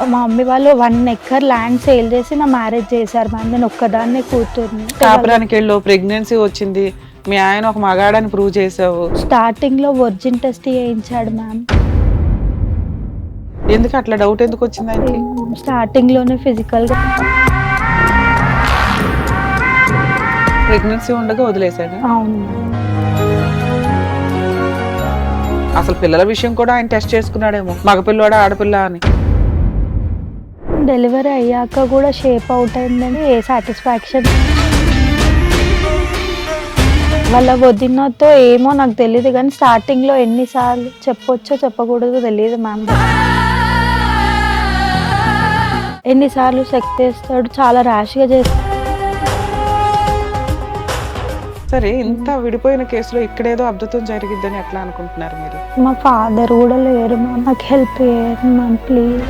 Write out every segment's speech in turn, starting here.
మా మమ్మీ వాళ్ళు one acre land sale చేసి నా మ్యారేజ్ చేశారు మ్యామ్ నేను ఒక్కదాన్నే కూతుర్ని. కాపురానికి వెళ్ళు ప్రెగ్నెన్సీ వచ్చింది. మీ ఆయన ఒక మగాడని ప్రూవ్ చేసావు. స్టార్టింగ్లో వర్జిన్ టెస్ట్ చేయించాడు మ్యామ్ ఎందుకు అట్లా డౌట్ ఎందుకు వచ్చింది ఆయనకి? స్టార్టింగ్లోనే ఫిజికల్గా ప్రెగ్నెన్సీ ఉండగా వదిలేశాడు. అవును. అసలు పిల్లల విషయం కూడా ఆయన టెస్ట్ చేసుకున్నాడేమో. మగపిల్లవాడా ఆడపిల్ల అని. డెలివరీ అయ్యాక కూడా షేప్ అవుట్ అయిందని ఏ సాటిస్ఫాక్షన్ వాళ్ళ వదినతో ఏమో నాకు తెలియదు కానీ స్టార్టింగ్లో ఎన్నిసార్లు చెప్పొచ్చో చెప్పకూడదో తెలియదు మ్యామ్ ఎన్నిసార్లు సెక్స్ చేస్తాడు చాలా ర్యాష్గా చేస్తాడు సరే ఇంత విడిపోయిన కేసులో ఇక్కడేదో అద్భుతం జరిగిద్దని ఎట్లా అనుకుంటున్నారు మీరు? మా ఫాదర్ కూడా లేరు మ్యామ్ నాకు హెల్ప్ చేయండి మ్యామ్ ప్లీజ్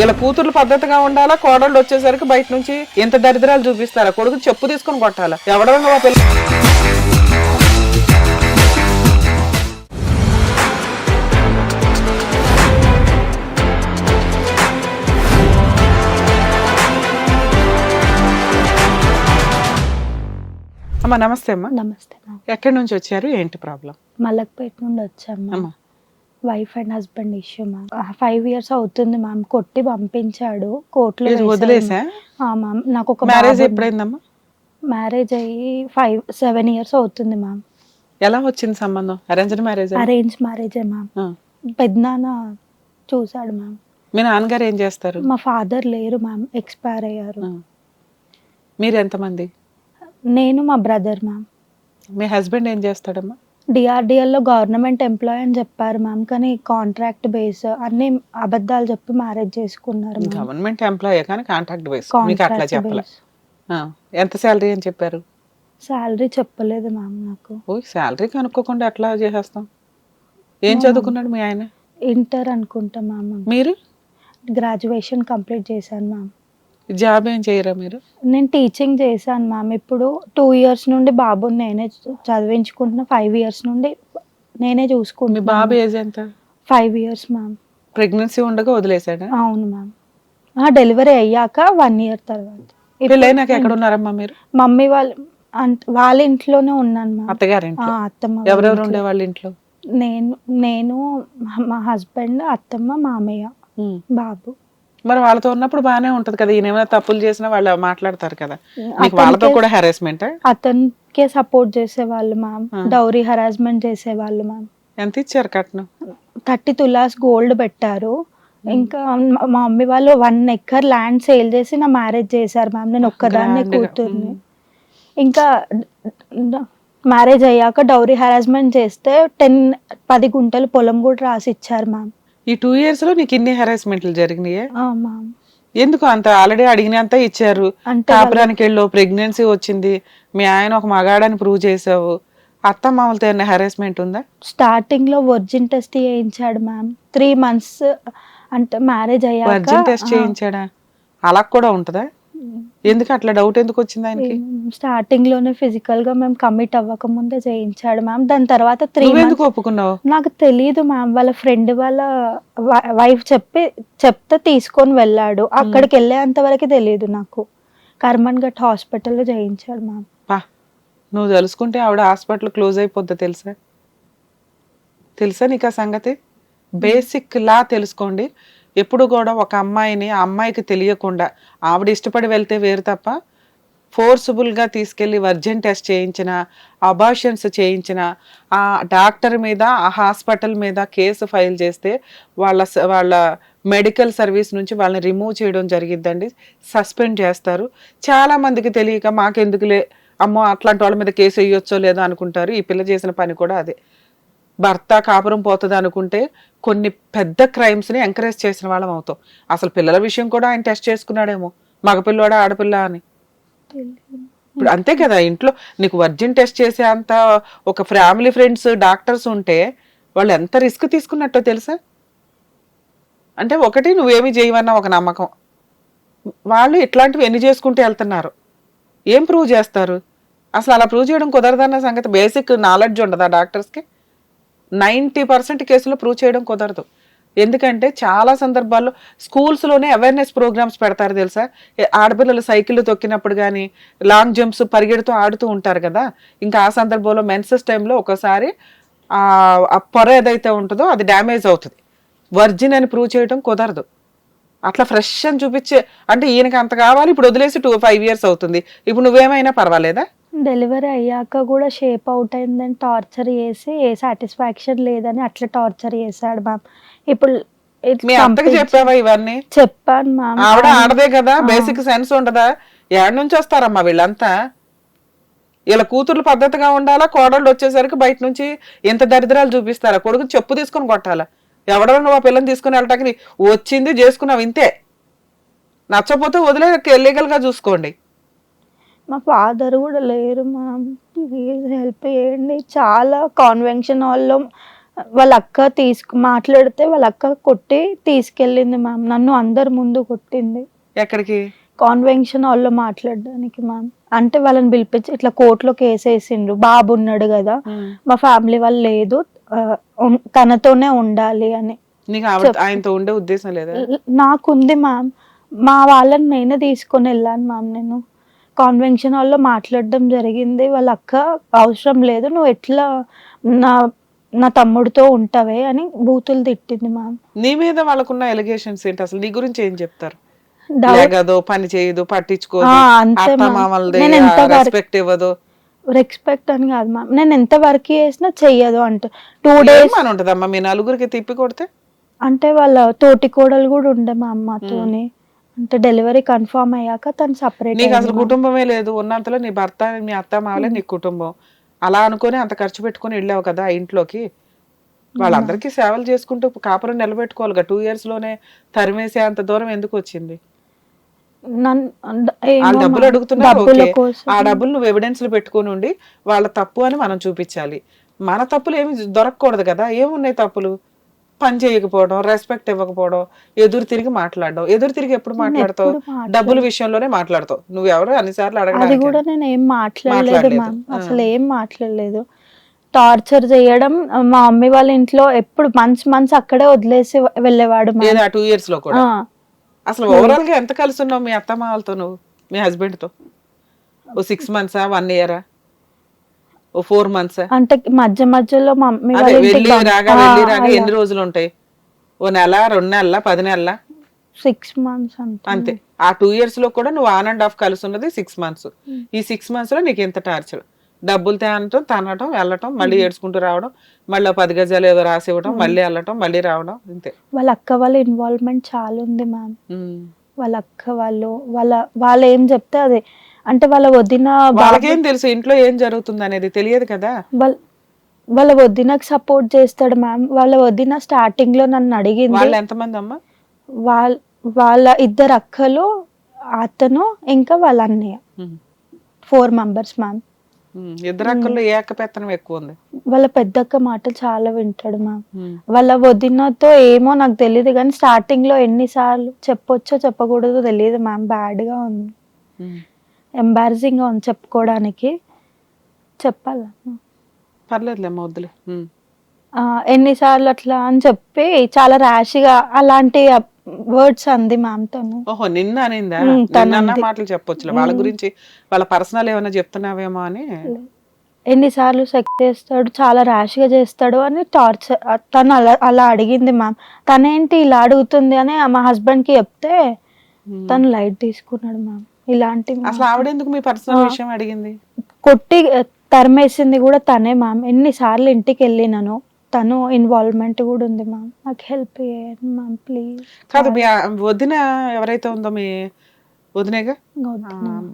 ఇలా కూతుర్లు పద్ధతిగా ఉండాలా? కోడళ్ళు వచ్చేసరికి బయట నుంచి ఎంత దరిద్రాలు చూపిస్తారా కొడుకు చెప్పు తీసుకొని కొట్టాలా? ఎవడో మా పిల్ల? అమ్మా నమస్తే అమ్మా. నమస్తే ఎక్కడి నుంచి వచ్చారు? ఏంటి ప్రాబ్లం? మలక్పేట నుండి వచ్చాం మ్యామ్ అమ్మా. Wife and husband issue ma'am five years అవుతుంది మ్యామ్ కొట్టి పంపించాడు కోర్టులో వదిలేసా? మ్యామ్ నాకు ఒక మ్యారేజ్ ఎప్పుడైందమ్మా? మ్యారేజ్ అయ్యి ఫైవ్ సెవెన్ ఇయర్స్ అవుతుంది మ్యామ్ ఎలా వచ్చింది సంబంధం? అరేంజ్డ్ మ్యారేజ్ అరేంజ్ మ్యారేజే మ్యామ్ పెద్దనాన్న చూశాడు మ్యామ్ మీ నాన్నగారు ఏం చేస్తారు? మా ఫాదర్ లేరు మ్యామ్ ఎక్స్పైర్ అయ్యారు. మీరు ఎంతమంది నేను మా బ్రదర్ మ్యామ్ మీ హస్బెండ్ ఏం చేస్తాడమ్మా? డిఆర్డిఎల్లో గవర్నమెంట్ ఎంప్లాయ్ అని చెప్పారు మ్యామ్ కానీ కాంట్రాక్ట్ బేస్ అన్ని అబద్ధాలు చెప్పి మ్యారేజ్ చేసుకున్నారు గవర్నమెంట్ ఎంప్లాయీ కానీ కాంట్రాక్ట్ బేస్. మీకు అట్లా చెప్పలే. ఆ. ఎంత శాలరీ అని చెప్పారు? శాలరీ చెప్పలేదు మ్యామ్ నాకు. ఓ శాలరీ కనుక్కోకుండా ఎట్లా చేసేస్తాం? ఏం చదువుకున్నాడు మీ ఆయన? ఇంటర్ అనుకుంటా మ్యామ్. మీరు? గ్రాడ్యుయేషన్ కంప్లీట్ చేశాను మ్యామ్. జాబ్ ఏం చేయరా మీరు? నేను టీచింగ్ చేశాను మ్యామ్ ఇప్పుడు టూ ఇయర్స్ నుండి బాబుని నేనే చదివించుకుంటున్నా. ఫైవ్ ఇయర్స్ నుండి నేనే మీ చూసుకుంటున్నా బాబు ఏజ్ ఎంత? ఫైవ్ ఇయర్స్ మ్యామ్ ప్రెగ్నెన్సీ ఉండగా వదిలేశాడా? అవును మ్యామ్ డెలివరీ అయ్యాక వన్ ఇయర్ తర్వాత. పెళ్ళైనాక ఎక్కడ ఉన్నారమ్మా మీరు? మమ్మీ వాళ్ళ అంట్- వాళ్ళ ఇంట్లోనే ఉన్నాను మ్యామ్ అత్తగారింట్లో ఆ, అత్తమ్మ వాళ్ళ ఎవరెవరు ఇంట్లో. ఉండేవాళ్ళ ఇంట్లో? నేను నేను మా- హస్బెండ్ అత్తమ్మ మామయ్య. బాబు. మరి వాళ్ళతో ఉన్నప్పుడు బాగానే ఉంటది కదా. ఈయన ఏమైనా తప్పులు చేసినా వాళ్ళు మాట్లాడతారు కదా. మీకు వాళ్ళతో కూడా హెరాస్మెంట్ అతనికే సపోర్ట్ చేసేవాళ్ళు మ్యామ్. డౌరీ హరాస్మెంట్ చేసేవాళ్ళు మ్యామ్ ఎంత ఇచ్చారు కట్నం? థర్టీ తులాస్ గోల్డ్ పెట్టారు. ఇంకా మా మమ్మీ వాళ్ళు వన్ ఎక్కర్ ల్యాండ్ సేల్ చేసి నా మ్యారేజ్ చేశారు మ్యామ్ నేను ఒక్కదాన్నే. కూతుర్ని. ఇంకా మ్యారేజ్ అయ్యాక డౌరీ హరాస్మెంట్ చేస్తే టెన్ పది గుంటలు పొలం కూడా రాసి ఇచ్చారు మ్యామ్ ఈ టూ ఇయర్స్లో నీకు ఇన్ని హెరాస్మెంట్లు జరిగినాయే? ఎందుకు అంత ఆల్రెడీ అడిగినంత ఇచ్చారు? కాపురానికి వెళ్ళు ప్రెగ్నెన్సీ వచ్చింది. మీ ఆయన ఒక మగాడని ప్రూవ్ చేసావు అత్త మామలతో ఏమైనా హెరాస్మెంట్ ఉందా? స్టార్టింగ్లో వర్జిన్ టెస్ట్ చేయించాడు మ్యామ్ త్రీ మంత్స్ అంటే మ్యారేజ్ అయ్యాక వర్జిన్ టెస్ట్ చేయించాడా? అలా కూడా ఉంటదా? ఎందుకు అట్లా డౌట్ ఎందుకు వచ్చింది ఆయనకి? స్టార్టింగ్లోనే ఫిజికల్గా మేము కమిట్ అవ్వక ముందే చేయించాడు మ్యామ్ దాని తర్వాత త్రీ ఒప్పుకున్నావు? నాకు తెలియదు మ్యామ్ వాళ్ళ ఫ్రెండ్ వాళ్ళ వైఫ్ చెప్పి చెప్తే తీసుకొని వెళ్ళాడు. అక్కడికి వెళ్ళేంత వరకు తెలియదు నాకు. కర్మన్ ఘట్ హాస్పిటల్లో చేయించాడు మ్యామ్ నువ్వు తెలుసుకుంటే ఆవిడ హాస్పిటల్ క్లోజ్ అయిపోద్ది తెలుసా? తెలుసా నీకు ఆ సంగతి? బేసిక్ లా తెలుసుకోండి. ఎప్పుడు కూడా ఒక అమ్మాయిని ఆ అమ్మాయికి తెలియకుండా ఆవిడ ఇష్టపడి వెళ్తే వేరు తప్ప ఫోర్సుబుల్గా తీసుకెళ్ళి వర్జన్ టెస్ట్ చేయించిన అబార్షన్స్ చేయించిన ఆ డాక్టర్ మీద ఆ హాస్పిటల్ మీద కేసు ఫైల్ చేస్తే వాళ్ళ స- వాళ్ళ మెడికల్ సర్వీస్ నుంచి వాళ్ళని రిమూవ్ చేయడం జరిగిద్దండి. సస్పెండ్ చేస్తారు. చాలామందికి తెలియక మాకెందుకులే అమ్మో అట్లాంటి వాళ్ళ మీద కేసు వేయొచ్చో లేదో అనుకుంటారు. ఈ పిల్ల చేసిన పని కూడా అదే. భర్త కాపురం పోతుంది అనుకుంటే కొన్ని పెద్ద క్రైమ్స్ని ఎంకరేజ్ చేసిన వాళ్ళం అవుతాం. అసలు పిల్లల విషయం కూడా ఆయన టెస్ట్ చేసుకున్నాడేమో. మగపిల్లోడా ఆడపిల్ల అని. ఇప్పుడు అంతే కదా ఇంట్లో నీకు వర్జిన్ టెస్ట్ చేసే అంత ఒక ఫ్యామిలీ ఫ్రెండ్స్ డాక్టర్స్ ఉంటే వాళ్ళు ఎంత రిస్క్ తీసుకున్నట్టో తెలుసా? అంటే ఒకటి నువ్వేమి చేయవన్న ఒక నమ్మకం. వాళ్ళు ఇట్లాంటివి ఎన్ని చేసుకుంటూ వెళ్తున్నారు? ఏం ప్రూవ్ చేస్తారు? అసలు అలా ప్రూవ్ చేయడం కుదరదన్న సంగతి బేసిక్ నాలెడ్జ్ ఉండదా డాక్టర్స్కి నైంటీ పర్సెంట్ కేసులో ప్రూవ్ చేయడం కుదరదు. ఎందుకంటే చాలా సందర్భాల్లో స్కూల్స్లోనే అవేర్నెస్ ప్రోగ్రామ్స్ పెడతారు తెలుసా? ఆడపిల్లలు సైకిల్ తొక్కినప్పుడు కానీ లాంగ్ జంప్స్ పరిగెడుతూ ఆడుతూ ఉంటారు కదా? ఇంకా ఆ సందర్భంలో మెన్సెస్ టైంలో ఒకసారి ఆ ఆ పొర ఏదైతే ఉంటుందో అది డ్యామేజ్ అవుతుంది. వర్జిన్ అని ప్రూవ్ చేయడం కుదరదు. అట్లా ఫ్రెష్ అని చూపించే అంటే ఈయనకి అంత కావాలి ఇప్పుడు వదిలేసి టూ ఫైవ్ ఇయర్స్ అవుతుంది. ఇప్పుడు నువ్వేమైనా పర్వాలేదా? డెలివరీ అయ్యాక కూడా షేప్ అవుట్ అయిందని టార్చర్ చేసి ఏ సాటిస్ఫాక్షన్ లేదని అట్లా టార్చర్ చేశాడు మ్యామ్. ఇప్పుడు మీ అత్తకి చెప్పావా ఇవన్నీ? చెప్పాను మ్యామ్ ఆవిడ ఆడదే కదా బేసిక్ సెన్స్ ఉండదా ఎక్కడి నుంచి వస్తారమ్మా వీళ్ళంతా? ఇలా కూతుర్లు పద్ధతిగా ఉండాలా? కోడళ్ళు వచ్చేసరికి బయట నుంచి ఎంత దరిద్రాలు చూపిస్తారా? కొడుకు చెప్పు తీసుకొని కొట్టాలా? ఎవడో నువ్వు ఆ పిల్లని తీసుకుని వెళ్ళటానికి? వచ్చింది చేసుకున్నావు ఇంతే. నచ్చపోతే వదిలే గా చూసుకోండి. మా ఫాదర్ కూడా లేరు మ్యామ్ ప్లీజ్ హెల్ప్ చేయండి. చాలా కాన్వెన్షన్ హాల్లో వాళ్ళ అక్క తీసుకు మాట్లాడితే వాళ్ళ అక్క కొట్టి తీసుకెళ్ళింది మ్యామ్ నన్ను అందరి ముందు కొట్టింది. ఎక్కడికి? కాన్వెన్షన్ హాల్లో మాట్లాడడానికి మ్యామ్ అంటే వాళ్ళని పిలిపించి ఇట్లా కోర్టులో కేసు వేసిండ్రు. బాబు ఉన్నాడు కదా. మా ఫ్యామిలీ వాళ్ళు లేదు. తనతోనే ఉండాలి అని ఆయనతో ఉండే ఉద్దేశం లేదా? నాకుంది మ్యామ్ మా వాళ్ళని నేనే తీసుకొని వెళ్ళాను మ్యామ్ నేను. కాన్వెన్షన్ హాల్లో మాట్లాడడం జరిగింది. వాళ్ళ అక్క అవసరం లేదు నువ్వు ఎట్లా నా నా తమ్ముడితో ఉంటావే అని బూతులు తిట్టింది మ్యామ్. నీ మీద వాళ్ళకున్న ఎలిగేషన్స్ ఏంటి? అసలు నీ గురించి ఏం చెప్తారు? లేగదు పని చేయదు పట్టించుకోదు రెస్పెక్ట్ ఇవ్వదు. రెస్పెక్ట్ అని కాదు మ్యామ్. నేను ఎంత వర్క్ చేసినా చెయ్యదు అంట. టూ డేస్ అని ఉంటదమ్మా? మీ నలుగురికి తిప్పి కొడితే? అంటే వాళ్ళ తోటి కోడలు కూడా ఉండే మా అమ్మతోని అంటే డెలివరీ కన్ఫర్మ్ అయ్యాక తను సపరేట్ నీకు అసలు కుటుంబమే లేదు ఉన్నంతలో నీ భర్త మీ అత్త మావలే నీ కుటుంబం. అలా అనుకొని అంత ఖర్చు పెట్టుకొని వెళ్ళావు కదా ఇంట్లోకి. వాళ్ళందరికీ సేవలు చేసుకుంటూ కాపురం నిలబెట్టుకోవాలిగా టూ ఇయర్స్లోనే తరిమేసే అంత దూరం ఎందుకు వచ్చింది? డబ్బులు అడుగుతున్నారు ఆ డబ్బులు నువ్వు ఎవిడెన్స్లు పెట్టుకొని ఉండి వాళ్ళ తప్పు అని మనం చూపించాలి. మన తప్పులు ఏమి దొరకకూడదు కదా ఏమున్నాయి తప్పులు? పని చేయకపోవడం రెస్పెక్ట్ ఇవ్వకపోవడం ఎదురు తిరిగి మాట్లాడడం. ఎదురు తిరిగి ఎప్పుడు మాట్లాడతావు. డబ్బుల విషయంలోనే మాట్లాడతావు. నువ్వు ఎవరు అన్నిసార్లు అది అడగడానికి కూడా నేను ఏం మాట్లాడలేదు మాట్లాడలేదు. మ్యామ్ ఆ. అసలు ఏం మాట్లాడలేదు. టార్చర్ చేయడం మా మమ్మీ వాళ్ళ ఇంట్లో ఎప్పుడు మంత్స్ మంత్స్ అక్కడే వదిలేసి వెళ్ళేవాడు మ్యామ్ ఏదో ఆ టూ ఇయర్స్లో కూడా? ఆ, అసలు ఓవరాల్గా ఎంత కలిసి ఉన్నావు మీ అత్త మావలతో నువ్వు మీ హస్బెండ్తో? ఓ సిక్స్ మంత్సా వన్ ఇయరా ఓ ఫోర్ మంత్సా అంటే మధ్య మధ్యలో మా మమ్మీ అదే వాళ్ళ ఇంటికి రాగా వెళ్ళి రాగా సిక్స్ ఎన్ని రోజులు ఉంటాయి? ఓ నెల రెండు నెలల పది నెలల? మంత్స్ అంతే. అంతే. ఆ టూ ఇయర్స్లో కూడా నువ్వు ఆన్ అండ్ ఆఫ్ కలిసి ఉన్నది సిక్స్ మంత్స్ ఈ సిక్స్ మంత్స్లో నీకు ఎంత టార్చర్ డబ్బులు తేనటం తనటం వెళ్ళటం మళ్ళీ ఏడ్చుకుంటూ రావడం మళ్ళీ పది గజాలు ఏదో రాసి ఇవ్వడం మళ్ళీ వెళ్ళటం మళ్ళీ రావడం అంతే. వాళ్ళ అక్క వాళ్ళ ఇన్వాల్వ్మెంట్ చాలా ఉంది మ్యామ్ ఉమ్. వాళ్ళ అక్క వాళ్ళు వాళ్ళ వాళ్ళు ఏం చెప్తే అదే. అంటే వాళ్ళ వదిన వాళ్ళకేం తెలుసు? ఇంట్లో ఏం జరుగుతుంది అనేది తెలియదు కదా? వాళ్ళ వదినకు సపోర్ట్ చేస్తాడు మ్యామ్ వాళ్ళ వదిన స్టార్టింగ్లో నన్ను అడిగింది. వాళ్ళు ఎంతమంది అమ్మా? వాళ్ళ వాళ్ళ ఇద్దరు అక్కలు అతను ఇంకా వాళ్ళ అన్నయ్య. Four members ma'am. ఇద్దరు అక్కల్లో ఏ అక్క పెత్తనం ఎక్కువ ఉంది? వాళ్ళ పెద్దక్క మాటలు చాలా వింటాడు మ్యామ్. వాళ్ళ వదినతో ఏమో నాకు తెలియదు కానీ స్టార్టింగ్లో ఎన్నిసార్లు చెప్పొచ్చో చెప్పకూడదో తెలియదు మ్యామ్ బ్యాడ్గా ఉంది. ఉమ్. ఎంబారసింగ్గా ఉంది చెప్పుకోవడానికి. చెప్పాలా? పర్లేదులేమ్మా వద్దులే. ఎన్నిసార్లు అట్లా అని చెప్పి చాలా ర్యాష్గా అలాంటి వర్డ్స్ అంది మ్యామ్ తను. ఓహో నిన్న అనిందా? నిన్న. మాటలు చెప్పొచ్చులే. వాళ్ళ గురించి వాళ్ళ పర్సనల్ ఏమైనా చెప్తున్నావేమో అని. ఎన్నిసార్లు సెక్స్ చేస్తాడు చాలా ర్యాష్గా చేస్తాడు అని టార్చర్ తను అలా అలా అడిగింది మ్యామ్. తనేంటి ఇలా అడుగుతుంది అని మా husband కి చెప్తే. తను లైట్ తీసుకున్నాడు మ్యామ్. ఇలాంటి అసలు ఆవిడ ఎందుకు మీ పర్సనల్ విషయం అడిగింది? కొట్టి తరిమేసింది కూడా తనే మ్యామ్ ఎన్నిసార్లు ఇంటికి వెళ్ళినాను తను ఇన్వాల్వ్మెంట్ కూడా ఉంది మ్యామ్ నాకు హెల్ప్ చేయండి మ్యామ్ ప్లీజ్ కాదు మీ వదిన ఎవరైతే ఉందో మీ వదినేగా?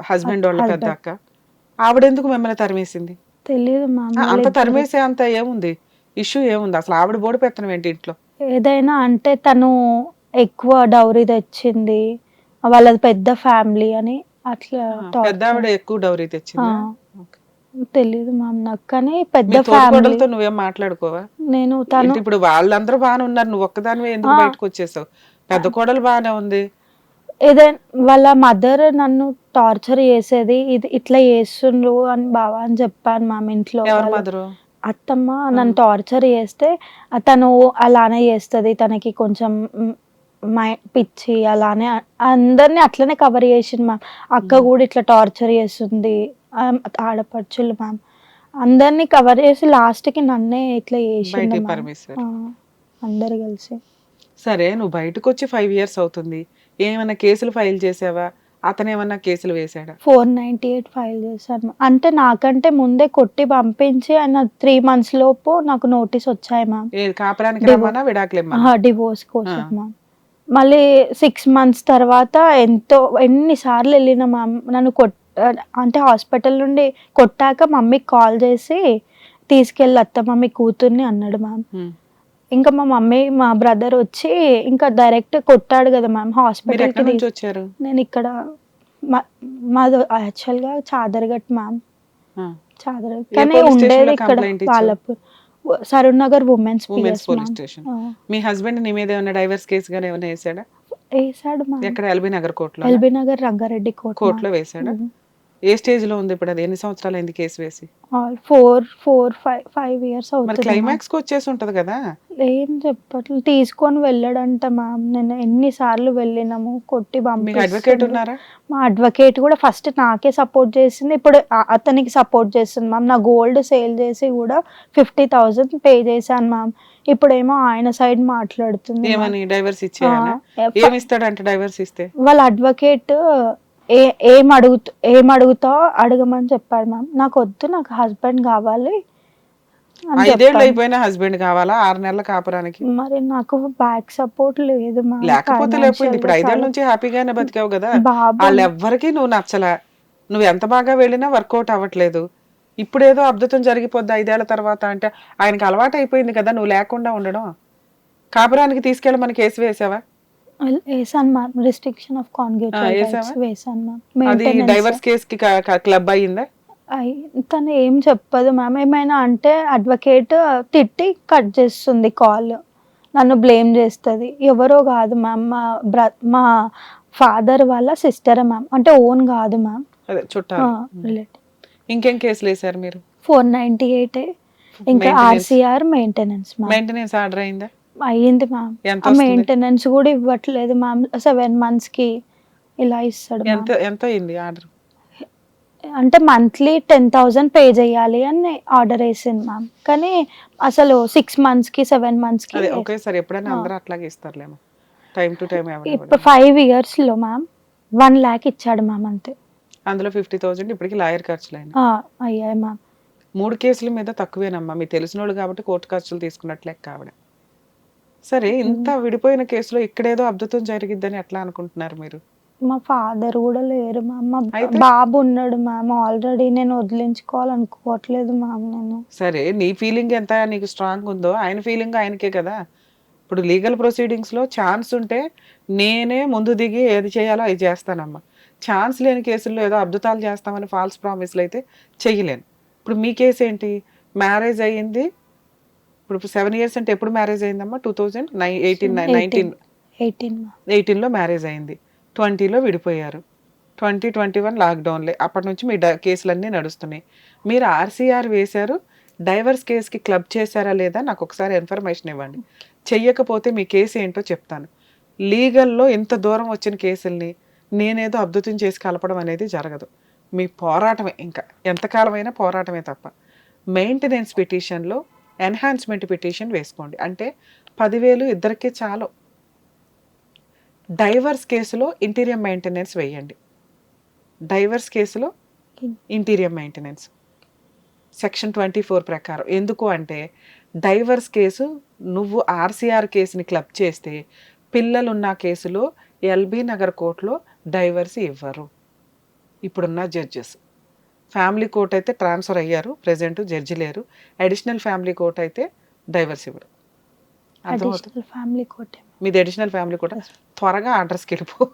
హస్బెండ్ వాళ్ళ పెద్ద అక్క. ఆవిడ ఎందుకు మిమ్మల్ని తరిమేసింది? తెలియదు మ్యామ్ అంత తరిమేసే అంత ఏముంది? ఇష్యూ ఏముంది? అసలు ఆవిడ బోడి పెత్తనం ఏంటి ఇంట్లో? ఏదైనా అంటే తను ఎక్కువ డౌరీ తెచ్చింది. వాళ్ళది పెద్ద ఫ్యామిలీ అని అట్లా పెద్ద ఆవిడ ఎక్కువ డౌరీ తెచ్చింది. తెలియదు మ్యామ్ నాకు కానీ పెద్ద మీ ఫ్యామిలీ. తోడుకోడలతో నువ్వేం మాట్లాడుకోవా? నేను తను ఇప్పుడు వాళ్ళందరూ బాగానే ఉన్నారు నువ్వు ఒక్కదానివే ఎందుకు. బయటకు వచ్చేసావు? పెద్ద కోడలు బాగానే ఉంది. ఏదైనా వాళ్ళ మదర్ నన్ను టార్చర్ చేసేది ఇది ఇట్లా చేస్తుండ్రు అని బావా అని చెప్పాను మ్యామ్ ఇంట్లో మదరు అత్తమ్మ నన్ను టార్చర్ చేస్తే తను అలానే చేస్తుంది తనకి కొంచెం మ్, పిచ్చి అలానే అందరినీ అట్లనే కవర్ చేసింది మ్యామ్ అక్క. కూడా ఇట్లా టార్చర్ చేస్తుంది. ఆడపడుచులు మ్యామ్ అందరినీ కవర్ చేసి లాస్ట్కి నన్నే ఇట్లా చేసింది అందరు కలిసి. సరే నువ్వు బయటకు వచ్చి ఫైవ్ ఇయర్స్ అవుతుంది. ఏమైనా కేసులు ఫైల్ చేసావా? అతను ఏమన్నా కేసులు వేసాడా? ఫోర్ నైంటీ ఎయిట్ ఫైల్ చేశాను అంటే నాకంటే ముందే కొట్టి పంపించి ఆయన త్రీ మంత్స్ లోపు నాకు నోటీస్ వచ్చాయి మ్యామ్ కాపురానికి డివోర్స్ కోసం. మ్యామ్ మళ్ళీ సిక్స్ మంత్స్ తర్వాత ఎంతో ఎన్నిసార్లు వెళ్ళిన మ్యామ్ నన్ను కొట్ అంటే హాస్పిటల్ నుండి కొట్టాక మమ్మీకి కాల్ చేసి తీసుకెళ్ళి అత్త మమ్మీ కూతుర్ని అన్నాడు మ్యామ్. ఇంకా మా మమ్మీ మా బ్రదర్ వచ్చి ఇంకా డైరెక్ట్ కొట్టాడు కదా మ్యామ్ వచ్చారు? నేను ఇక్కడ మా మాది యాక్చువల్గా చాదర్గట్ మ్యామ్. చాదర్ కానీ ఉండేది ఇక్కడ? వాళ్ళపూర్ Saroor Nagar women's women's police station మీ హస్బెండ్ నీ మీద ఏమైనా డైవర్స్ కేసు గానీ ఏమైనా వేసాడా? వేసాడు ఎక్కడ? ఎల్బీ నగర్ కోర్టులో ఎల్బీ నగర్ రంగారెడ్డి కోర్ట్ కోర్టులో వేసాడా? ఏ స్టేజ్లో ఉంది ఇప్పుడు అది? ఎన్ని సంవత్సరాలు అయింది కేసు వేసి? Four four five five years అవుతుంది క్లైమాక్స్కి వచ్చేసి ఉంటది కదా. ఏం చెప్పట్లు. తీసుకొని వెళ్ళాడంట మ్యామ్. నేను ఎన్నిసార్లు వెళ్ళినాము కొట్టి మీకు అడ్వకేట్. ఉన్నారా? మా అడ్వకేట్ కూడా ఫస్ట్ నాకే సపోర్ట్ చేసింది. ఇప్పుడు అతనికి సపోర్ట్ చేస్తుంది మ్యామ్. నా గోల్డ్ సేల్ చేసి కూడా ఫిఫ్టీ థౌజండ్ పే చేశాను మ్యామ్. ఇప్పుడేమో ఆయన సైడ్ మాట్లాడుతుంది. ఏమని? డైవర్స్ ఇస్తాడంటే డైవర్స్ ఇస్తే? వాళ్ళ అడ్వకేట్ ఏ ఏం అడుగుతా ఏం అడుగుతావు అడగమని చెప్పాడు మ్యామ్ నాకు వద్దు నాకు హస్బెండ్ కావాలి అని ఐదేళ్ళు. అయిపోయినా హస్బెండ్ కావాలా? ఆరు నెలల కాపురానికి? మరి నాకు బ్యాక్ సపోర్ట్ లేదు మ్యామ్ లేకపోతే లేకపోయింది. ఇప్పుడు ఐదేళ్ళ నుంచి హ్యాపీగానే బతికావు కదా. బాబు. వాళ్ళెవ్వరికి నువ్వు నచ్చలా. నువ్వు ఎంత బాగా వెళ్ళినా వర్కౌట్ అవ్వట్లేదు. ఇప్పుడేదో అద్భుతం జరిగిపోద్ది ఐదేళ్ళ తర్వాత అంటే ఆయనకి అలవాటు అయిపోయింది కదా నువ్వు లేకుండా ఉండడం. కాపురానికి తీసుకెళ్ళి మన కేసు వేసావా? వేసాను మ్యామ్ రిస్ట్రిక్షన్ ఆఫ్ వేసావా? వేసాను మ్యామ్. అది డైవర్స్ కేస్కి క్లబ్ అయ్యిందా? తను ఏం చెప్పదు మ్యామ్. ఏమైనా అంటే అడ్వకేట్ తిట్టి కట్ చేస్తుంది కాల్ నన్ను బ్లేమ్ చేస్తుంది. ఎవరో కాదు మ్యామ్. మా బ్ర మా ఫాదర్ వాళ్ళ సిస్టర్ మ్యామ్. అంటే ఓన్ కాదు మ్యామ్. ఇంకేం కేసులు వేసారు మీరు? ఫోర్ నైంటీ ఎయిట్ ఇంకా. ఆర్సీఆర్ మెయింటెనెన్స్ మెయింటెనెన్స్ ఆర్డర్ అయిందా? అయ్యింది మ్యామ్ ఎంత? మెయింటెనెన్స్ కూడా ఇవ్వట్లేదు మ్యామ్. సెవెన్ మంత్స్కి ఇలా ఇస్తాడు. ఎంత ఎంత అయింది ఆర్డర్ అంటే మంత్లీ టెన్ థౌజండ్ పే చేయాలి అని ఆర్డర్ వేసింది మ్యామ్. కానీ అసలు సిక్స్ మంత్స్కి సెవెన్ మంత్స్కి ఒకేసారి ఎప్పుడైనా అందరూ అట్లాగే ఇస్తారులేమో. టైం టు టైం ఇప్పుడు ఫైవ్ ఇయర్స్లో మ్యామ్ వన్ ల్యాక్ ఇచ్చాడు మ్యామ్ అంతే. అందులో ఫిఫ్టీ థౌసండ్ ఇప్పటికి లాయర్ ఖర్చులు అయ్యాయి మ్యామ్. మూడు కేసుల మీద తక్కువేనమ్మా. మీకు తెలిసిన వాళ్ళు కాబట్టి కోర్టు ఖర్చులు తీసుకున్నట్లే కావడం సరే ఇంత విడిపోయిన కేసులో ఇక్కడేదో అద్భుతం జరిగిద్దని ఎట్లా అనుకుంటున్నారు మీరు? మా ఫాదర్ కూడా లేరు మ్యామ్. మా అయితే? బాబు ఉన్నాడు మ్యామ్. ఆల్రెడీ నేను వదిలించుకోవాలనుకోవట్లేదు మ్యామ్ నేను. సరే నీ ఫీలింగ్ ఎంత? నీకు స్ట్రాంగ్ ఉందో? ఆయన ఫీలింగ్ ఆయనకే కదా? ఇప్పుడు లీగల్ ప్రొసీడింగ్స్లో ఛాన్స్ ఉంటే నేనే ముందు దిగి ఏది చేయాలో అది చేస్తానమ్మా. ఛాన్స్ లేని కేసుల్లో ఏదో అద్భుతాలు చేస్తామని ఫాల్స్ ప్రామిస్లు అయితే చెయ్యలేను. ఇప్పుడు మీ కేసు ఏంటి? మ్యారేజ్ అయ్యింది ఇప్పుడు సెవెన్ ఇయర్స్ అంటే ఎప్పుడు మ్యారేజ్ అయిందమ్మా? టూ థౌజండ్ నై ఎయిటీన్ నైన్టీన్ ఎయిటీన్ ఎయిటీన్లో మ్యారేజ్ అయింది. ట్వంటీలో విడిపోయారు. ట్వంటీ ట్వంటీ వన్ లాక్డౌన్లే అప్పటి నుంచి మీ డ- కేసులన్నీ నడుస్తున్నాయి. మీరు ఆర్సీఆర్ వేశారు? డైవర్స్ కేసుకి క్లబ్ చేశారా లేదా? నాకు ఒకసారి ఇన్ఫర్మేషన్ ఇవ్వండి. చెయ్యకపోతే మీ కేసు ఏంటో చెప్తాను. లీగల్లో ఇంత దూరం వచ్చిన కేసుల్ని నేనేదో అద్భుతం చేసి కలపడం అనేది జరగదు. మీ పోరాటమే ఇంకా. ఎంతకాలమైనా పోరాటమే తప్ప. మెయింటెనెన్స్ పిటిషన్లో ఎన్హాన్స్మెంట్ పిటిషన్ వేసుకోండి. అంటే పదివేలు ఇద్దరికీ చాలు. డైవర్స్ కేసులో ఇంటీరియర్ మెయింటెనెన్స్ వేయండి. డైవర్స్ కేసులో interior maintenance section twenty four ప్రకారం. ఎందుకు అంటే డైవర్స్ కేసు నువ్వు ఆర్సీఆర్ కేసుని క్లబ్ చేస్తే పిల్లలున్న కేసులో ఎల్బీ నగర్ కోర్టులో డైవర్స్ ఇవ్వరు. ఇప్పుడున్న జడ్జెస్ ఫ్యామిలీ కోర్ట్ అయితే ట్రాన్స్ఫర్ అయ్యారు ప్రజెంట్ జడ్జి లేరు. అడిషనల్ ఫ్యామిలీ కోర్ట్ అయితే డైవర్స్ ఇవ్వరు. అర్థమవుతుంది? అడిషనల్ ఫ్యామిలీ కోర్ట్ మీది అడిషనల్ ఫ్యామిలీ కూడా త్వరగా అడ్రస్కి వెళ్ళిపో.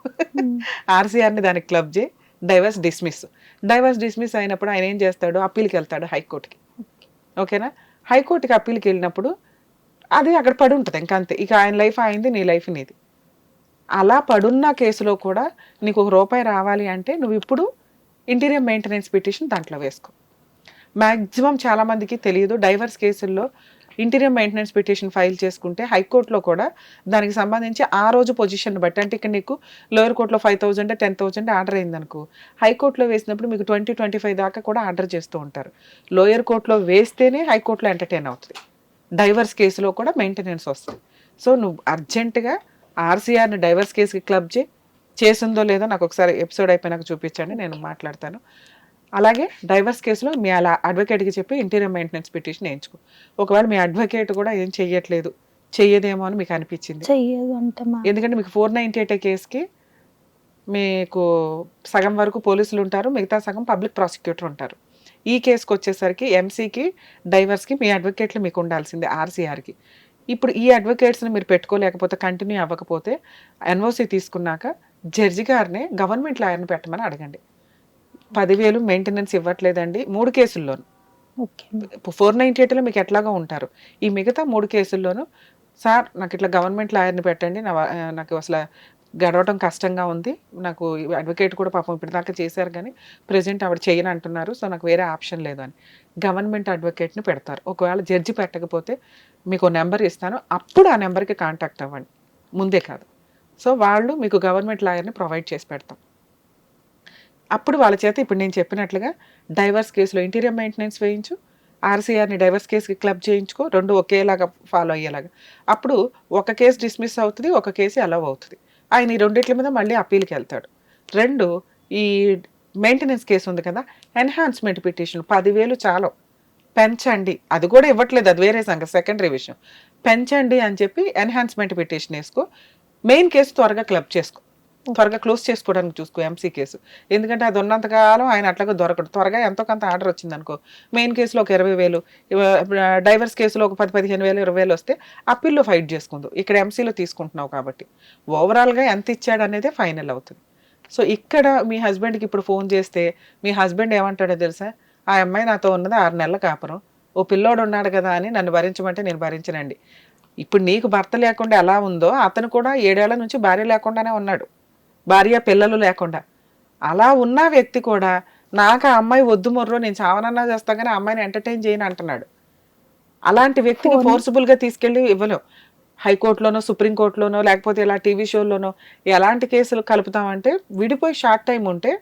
ఆర్సీఆర్ని దానికి క్లబ్ చేయి డైవర్స్ డిస్మిస్. డైవర్స్ డిస్మిస్ అయినప్పుడు ఆయన ఏం చేస్తాడు? అప్పీల్కి వెళ్తాడు హైకోర్టుకి ఓకేనా హైకోర్టుకి అప్పీల్కి వెళ్ళినప్పుడు అది అక్కడ పడి ఉంటుంది ఇంకా అంతే. ఇక ఆయన లైఫ్ అయింది నీ లైఫ్ నీది. అలా పడున్న కేసులో కూడా నీకు ఒక రూపాయి రావాలి అంటే నువ్వు ఇప్పుడు ఇంటీరియర్ మెయింటెనెన్స్ పిటిషన్ దాంట్లో వేసుకో. మ్యాక్సిమం చాలామందికి తెలియదు. డైవర్స్ కేసుల్లో ఇంటీరియర్ మెయింటెనెన్స్ పిటిషన్ ఫైల్ చేసుకుంటే హైకోర్టులో కూడా దానికి సంబంధించి ఆ రోజు పొజిషన్ బట్టి అంటే ఇక్కడ నీకు లోయర్ కోర్టులో five thousand ten thousand order అయిందనుకో హైకోర్టులో వేసినప్పుడు మీకు ట్వంటీ ట్వంటీ ఫైవ్ దాకా కూడా ఆర్డర్ చేస్తూ ఉంటారు. లోయర్ కోర్టులో వేస్తేనే హైకోర్టులో ఎంటర్టైన్ అవుతుంది. డైవర్స్ కేసులో కూడా మెయింటెనెన్స్ వస్తుంది. సో నువ్వు అర్జెంటుగా ఆర్సీఆర్ని డైవర్స్ కేసుకి క్లబ్ చేయి. చేసిందో లేదో నాకు ఒకసారి ఎపిసోడ్ అయిపోయినాక చూపించండి నేను మాట్లాడతాను. అలాగే డైవర్స్ కేసులో మీ అలా అడ్వకేట్కి చెప్పి ఇంటీరియర్ మెయింటెనెన్స్ పిటిషన్ వేయించుకో. ఒకవేళ మీ అడ్వకేట్ కూడా ఏం చెయ్యట్లేదు చెయ్యదేమో అని మీకు అనిపించింది. ఎందుకంటే మీకు ఫోర్ నైంటీ ఎయిట్ కేసుకి మీకు సగం వరకు పోలీసులు ఉంటారు మిగతా సగం పబ్లిక్ ప్రాసిక్యూటర్ ఉంటారు. ఈ కేసుకి వచ్చేసరికి ఎంసీకి డైవర్స్కి మీ అడ్వకేట్లు మీకు ఉండాల్సిందే ఆర్సీఆర్కి ఇప్పుడు ఈ అడ్వకేట్స్ని మీరు పెట్టుకోలేకపోతే కంటిన్యూ అవ్వకపోతే ఎన్ఓసి తీసుకున్నాక జడ్జి గారిని గవర్నమెంట్ లాయర్ని పెట్టమని అడగండి. పదివేలు మెయింటెనెన్స్ ఇవ్వట్లేదండి. మూడు కేసుల్లోనూ. ఓకే. ఫోర్ నైంటీ ఎయిట్లో మీకు ఎట్లాగా ఉంటారు. ఈ మిగతా మూడు కేసుల్లోనూ సార్ నాకు ఇట్లా గవర్నమెంట్ లాయర్ని పెట్టండి. నాకు అసలు గడవటం కష్టంగా ఉంది. నాకు అడ్వకేట్ కూడా పాపం ఇప్పటిదాకా చేశారు కానీ ప్రజెంట్ ఆవిడ చేయను అంటున్నారు. సో నాకు వేరే ఆప్షన్ లేదు అని. గవర్నమెంట్ అడ్వకేట్ని పెడతారు. ఒకవేళ జడ్జి పెట్టకపోతే మీకు నెంబర్ ఇస్తాను. అప్పుడు ఆ నెంబర్కి కాంటాక్ట్ అవ్వండి. ముందే కాదు. సో వాళ్ళు మీకు గవర్నమెంట్ లాయర్ని ప్రొవైడ్ చేసి పెడతాం. అప్పుడు వాళ్ళ చేత ఇప్పుడు నేను చెప్పినట్లుగా డైవర్స్ కేసులో ఇంటీరియర్ మెయింటెనెన్స్ వేయించు ఆర్సీఆర్ని డైవర్స్ కేసుకి క్లబ్ చేయించుకో రెండు ఒకేలాగా ఫాలో అయ్యేలాగా. అప్పుడు ఒక కేసు డిస్మిస్ అవుతుంది ఒక కేసు అలవ్ అవుతుంది. ఆయన ఈ రెండిట్ల మీద మళ్ళీ అప్పీల్కి వెళ్తాడు. రెండు ఈ మెయింటెనెన్స్ కేసు ఉంది కదా ఎన్హాన్స్మెంట్ పిటిషన్ పదివేలు చాలు. పెంచండి. అది కూడా ఇవ్వట్లేదు అది వేరే సంగతి సెకండరీ విషయం. పెంచండి అని చెప్పి ఎన్హాన్స్మెంట్ పిటిషన్ వేసుకో. మెయిన్ కేసు త్వరగా క్లబ్ చేసుకో. త్వరగా క్లోజ్ చేసుకోవడానికి చూసుకో ఎంసీ కేసు. ఎందుకంటే అది ఉన్నంతకాలం ఆయన అట్లాగా దొరకడు. త్వరగా ఎంతో కొంత ఆర్డర్ వచ్చింది అనుకో మెయిన్ కేసులో ఒక ఇరవై వేలు డైవర్స్ కేసులో ఒక పది పదిహేను వేలు ఇరవై వేలు వస్తే అప్పీల్లో ఫైట్ చేసుకుందు. ఇక్కడ ఎంసీలో తీసుకుంటున్నావు కాబట్టి. ఓవరాల్గా ఎంత ఇచ్చాడు అనేది ఫైనల్ అవుతుంది. సో ఇక్కడ మీ హస్బెండ్కి ఇప్పుడు ఫోన్ చేస్తే మీ హస్బెండ్ ఏమంటాడో తెలుసా? ఆ అమ్మాయి నాతో ఉన్నది ఆరు నెలల కాపురం. ఓ పిల్లోడు ఉన్నాడు కదా అని నన్ను భరించమంటే నేను భరించనండి. ఇప్పుడు నీకు భర్త లేకుండా ఎలా ఉందో అతను కూడా ఏడేళ్ళ నుంచి భార్య లేకుండానే ఉన్నాడు. భార్య పిల్లలు లేకుండా. అలా ఉన్న వ్యక్తి కూడా నాకు ఆ అమ్మాయి వద్దు మొర్రో నేను చావనన్నా చేస్తా కానీ అమ్మాయిని ఎంటర్టైన్ చేయను అంటున్నాడు. అలాంటి వ్యక్తిని ఫోర్స్ఫుల్గా తీసుకెళ్ళి ఇవ్వలేం హైకోర్టులోనో సుప్రీంకోర్టులోనో లేకపోతే ఇలా టీవీ షోల్లోనో ఎలాంటి కేసులు కలుపుతామంటే విడిపోయి షార్ట్ టైం ఉంటే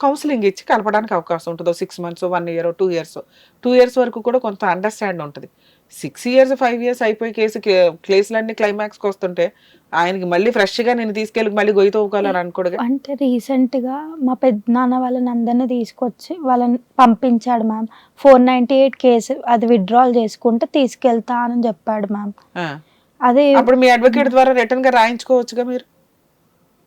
కౌన్సిలింగ్ ఇచ్చి కలపడానికి అవకాశం ఉంటుంది six months one year two years two years వరకు కూడా కొంత అండర్స్టాండ్ ఉంటుంది. సిక్స్ ఇయర్స్ ఫైవ్ ఇయర్స్ అయిపోయి కేసు కేసులన్నీ క్లైమాక్స్కి వస్తుంటే ఆయనకి మళ్ళీ ఫ్రెష్గా నేను తీసుకెళ్ళి మళ్ళీ గొయ్యి తవ్వుకోవాలని అనుకోడుగా? అంటే రీసెంట్గా మా పెద్దనాన్న వాళ్ళని అందరినీ తీసుకొచ్చి వాళ్ళని పంపించాడు ma'am. Four ninety eight case అది విత్డ్రాల్ చేసుకుంటే తీసుకెళ్తా అని చెప్పాడు మ్యామ్. అదే అప్పుడు మీ అడ్వకేట్ ద్వారా రిటర్న్గా రాయించుకోవచ్చుగా మీరు?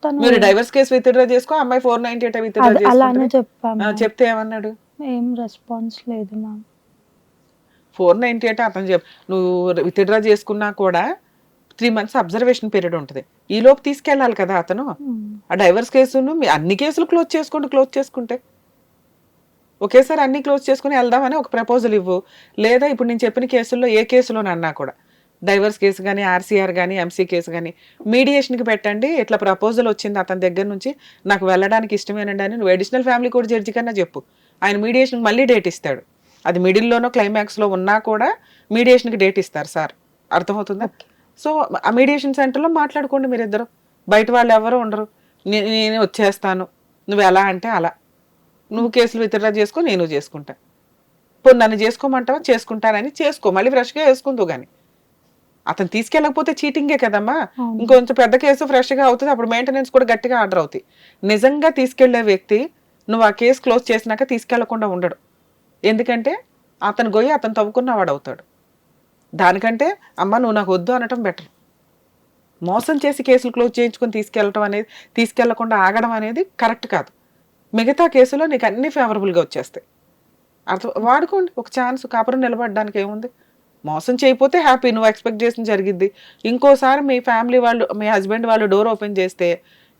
మీరు డైవర్స్ కేసు విత్డ్రా చేసుకో అమ్మాయి ఫోర్ నైన్టీ ఎయిట్ విత్డ్రా అలానే చెప్పాం ఆ, చెప్తే ఏమన్నాడు? ఏం రెస్పాన్స్ లేదు మ్యామ్. ఫోర్ నైన్టీ ఎయిట్ అతను చెప్ నువ్వు విత్డ్రా చేసుకున్నా కూడా త్రీ మంత్స్ అబ్జర్వేషన్ పీరియడ్ ఉంటుంది. ఈ లోపు తీసుకెళ్ళాలి కదా అతను. ఆ డైవర్స్ కేసును మీ అన్ని కేసులు క్లోజ్ చేసుకోండి క్లోజ్ చేసుకుంటే. ఒకేసారి అన్ని క్లోజ్ చేసుకుని వెళ్దామని ఒక ప్రపోజల్ ఇవ్వు. లేదా ఇప్పుడు నేను చెప్పిన కేసుల్లో ఏ కేసులోనన్నా కూడా. డైవర్స్ కేసు కానీ ఆర్సీఆర్ కానీ ఎంసీ కేసు కానీ మీడియేషన్కి పెట్టండి. ఇట్లా ప్రపోజల్ వచ్చింది అతని దగ్గర నుంచి. నాకు వెళ్ళడానికి ఇష్టమేనండి అని నువ్వు అడిషనల్ ఫ్యామిలీ కోర్ట్ జడ్జి కన్నా చెప్పు. ఆయన మీడియేషన్కి మళ్ళీ డేట్ ఇస్తాడు. అది మిడిల్లోనో క్లైమాక్స్లో ఉన్నా కూడా మీడియేషన్కి డేట్ ఇస్తారు సార్. అర్థమవుతుందా? సో ఆ మీడియేషన్ సెంటర్లో మాట్లాడుకోండి మీరిద్దరు. బయట వాళ్ళు ఎవరు ఉండరు. నేను వచ్చేస్తాను. నువ్వు ఎలా అంటే అలా. నువ్వు కేసులు విత్డ్రా చేసుకో నేను చేసుకుంటా. ఇప్పుడు నన్ను చేసుకోమంటావా? చేసుకుంటానని చేసుకో. మళ్ళీ ఫ్రెష్గా వేసుకుందు కానీ అతను తీసుకెళ్ళకపోతే చీటింగే కదమ్మా. ఇంకొంచెం పెద్ద కేసు ఫ్రెష్గా అవుతుంది. అప్పుడు మెయింటెనెన్స్ కూడా గట్టిగా ఆర్డర్ అవుతాయి. నిజంగా తీసుకెళ్ళే వ్యక్తి నువ్వు ఆ కేసు క్లోజ్ చేసినాక తీసుకెళ్ళకుండా ఉండడు. ఎందుకంటే అతను గొయ్యి అతను తవ్వుకున్నవాడు అవుతాడు. దానికంటే అమ్మ నువ్వు నాకు వద్దు అనటం బెటర్ మోసం చేసి కేసులు క్లోజ్ చేయించుకొని తీసుకెళ్ళటం అనేది తీసుకెళ్ళకుండా ఆగడం అనేది కరెక్ట్ కాదు. మిగతా కేసులో నీకు అన్ని ఫేవరబుల్గా వచ్చేస్తాయి. అర్థం వాడుకోండి. ఒక ఛాన్స్ కాపురం నిలబడడానికి ఏముంది? మోసం చేయకపోతే హ్యాపీ నువ్వు ఎక్స్పెక్ట్ చేసిన జరిగిద్ది. ఇంకోసారి మీ ఫ్యామిలీ వాళ్ళు మీ హస్బెండ్ వాళ్ళు డోర్ ఓపెన్ చేస్తే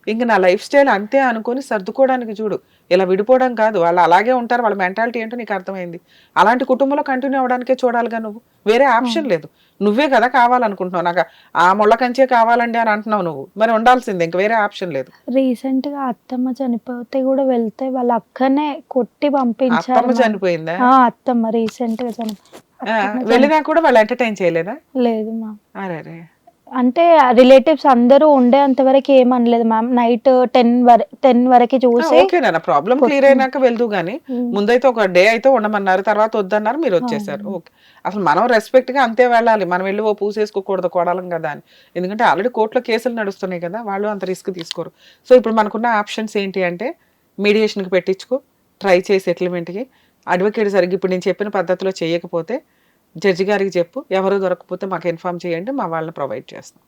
ఇంక నా లైఫ్ స్టైల్ అంతే అనుకొని సర్దుకోవడానికి చూడు. ఇలా విడిపోవడం కాదు. వాళ్ళు అలాగే ఉంటారు. వాళ్ళ మెంటాలిటీ ఏంటో నీకు అర్థమైంది. అలాంటి కుటుంబంలో కంటిన్యూ అవ్వడానికే చూడాలిగా నువ్వు. వేరే ఆప్షన్ లేదు. నువ్వే కదా కావాలనుకుంటున్నావు. నాకు ఆ ముళ్ళ కంచే కావాలండి అని అంటున్నావు నువ్వు. మరి ఉండాల్సిందే. ఇంక వేరే ఆప్షన్ లేదు. రీసెంట్గా అత్తమ్మ చనిపోతే కూడా వెళ్తే వాళ్ళ అక్కనే కొట్టి పంపించారు అత్తమ్మ. చనిపోయిందా? అత్తమ్మ రీసెంట్గా చని ఆ, వెళ్ళినా కూడా వాళ్ళు ఎంటర్టైన్ చేయలేదా? లేదు అరే అరే అంటే రిలేటివ్స్ అందరూ ఉండేంత వరకు ఏమనలేదు మ్యామ్. నైట్ టెన్ వర టెన్ వరకు చూసి ఓకే నాన్న. ప్రాబ్లం క్లియర్ అయినాక వెళ్తూ గానీ. ముందైతే ఒక డే అయితే ఉండమన్నారు తర్వాత వద్దన్నారు మీరు వచ్చేసారు. ఓకే. అసలు మనం రెస్పెక్ట్గా అంతే వెళ్ళాలి. మనం వెళ్ళి ఓ పూసేసుకోకూడదు కొడాలం కదా అని. ఎందుకంటే ఆల్రెడీ కోర్టులో కేసులు నడుస్తున్నాయి కదా వాళ్ళు అంత రిస్క్ తీసుకోరు. సో ఇప్పుడు మనకున్న ఆప్షన్స్ ఏంటి అంటే మీడియేషన్కి పెట్టించుకో ట్రై చేయి సెటిల్మెంట్కి అడ్వకేట్ సరిగ్గా ఇప్పుడు నేను చెప్పిన పద్ధతిలో చేయకపోతే జడ్జి గారికి చెప్పు ఎవరు దొరకకపోతే మాకు ఇన్ఫామ్ చేయండి మా వాళ్ళని ప్రొవైడ్ చేస్తాం.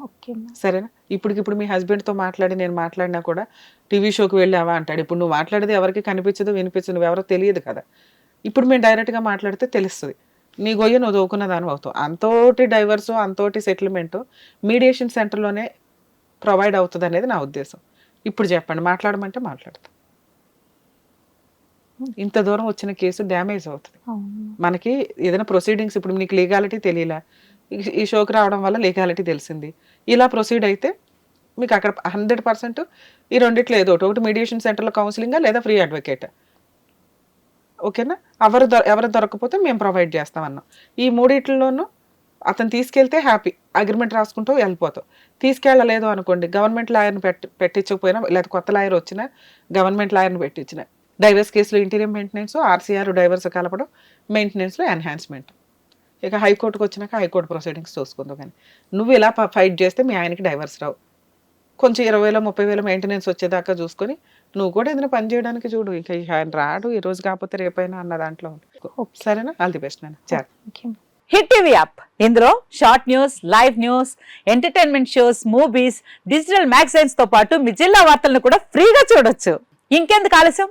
ఓకే సరేనా? ఇప్పటికిప్పుడు మీ హస్బెండ్తో మాట్లాడి నేను మాట్లాడినా కూడా టీవీ షోకి వెళ్ళావా అంటాడు. ఇప్పుడు నువ్వు మాట్లాడేది ఎవరికి కనిపించదు వినిపించదు నువ్వు ఎవరో తెలియదు కదా. ఇప్పుడు మేము డైరెక్ట్గా మాట్లాడితే తెలుస్తుంది. నీ గొయ్య నువ్వు దోకున్న దాని అవుతావు. అంతోటి డైవర్సు అంతోటి సెటిల్మెంట్ మీడియేషన్ సెంటర్లోనే ప్రొవైడ్ అవుతుంది అనేది నా ఉద్దేశం. ఇప్పుడు చెప్పండి మాట్లాడమంటే మాట్లాడతాం. ఇంత దూరం వచ్చిన కేసు డ్యామేజ్ అవుతుంది. మనకి ఏదైనా ప్రొసీడింగ్స్ ఇప్పుడు నీకు లీగాలిటీ తెలియలే. ఈ- షోకి రావడం వల్ల లీగాలిటీ తెలిసింది. ఇలా ప్రొసీడ్ అయితే మీకు అక్కడ హండ్రెడ్ పర్సెంట్ ఈ రెండిట్లో ఏదో ఒకటి. ఒకటి మీడియేషన్ సెంటర్లో కౌన్సిలింగా లేదా ఫ్రీ అడ్వకేట్ ఓకేనా? ఎవరు ఎవరు దొరకకపోతే మేము ప్రొవైడ్ చేస్తామన్నాం ఈ మూడిట్లలోనూ అతను తీసుకెళ్తే హ్యాపీ అగ్రిమెంట్ రాసుకుంటూ వెళ్ళిపోతావు తీసుకెళ్ళలేదు అనుకోండి గవర్నమెంట్ లాయర్ని పెట్టి పెట్టించకపోయినా లేదా కొత్త లాయర్ వచ్చినా గవర్నమెంట్ లాయర్ని పెట్టించిన డైవర్స్ కేసులో ఇంటీరియం మెయింటెనెన్స్ ఆర్సీఆర్ డైవర్స్ కలపడం మెయింటెనెన్స్లో ఎన్హాన్స్మెంట్. ఇక హైకోర్టుకు వచ్చినాక హైకోర్టు ప్రొసీడింగ్స్ చూసుకుందాం కానీ. నువ్వు ఇలా ఫైట్ చేస్తే మీ ఆయనకి డైవర్స్ రావు. కొంచెం ఇరవై వేల ముప్పై వేల మెయింటెనెన్స్ వచ్చేదాకా చూసుకొని నువ్వు కూడా ఏదైనా పని చేయడానికి చూడు. ఇక ఈ ఆయన రాడు ఈ రోజు కాకపోతే రేపైనా అన్న దాంట్లో. సరేనా? ఆల్ ది బెస్ట్ నేను హిట్ టీవీ యాప్. ఇందులో short news live news entertainment shows movies digital మ్యాగజైన్స్తో పాటు మీ జిల్లా వార్తలను కూడా ఫ్రీగా చూడొచ్చు. ఇంకెందుకు ఆలస్యం?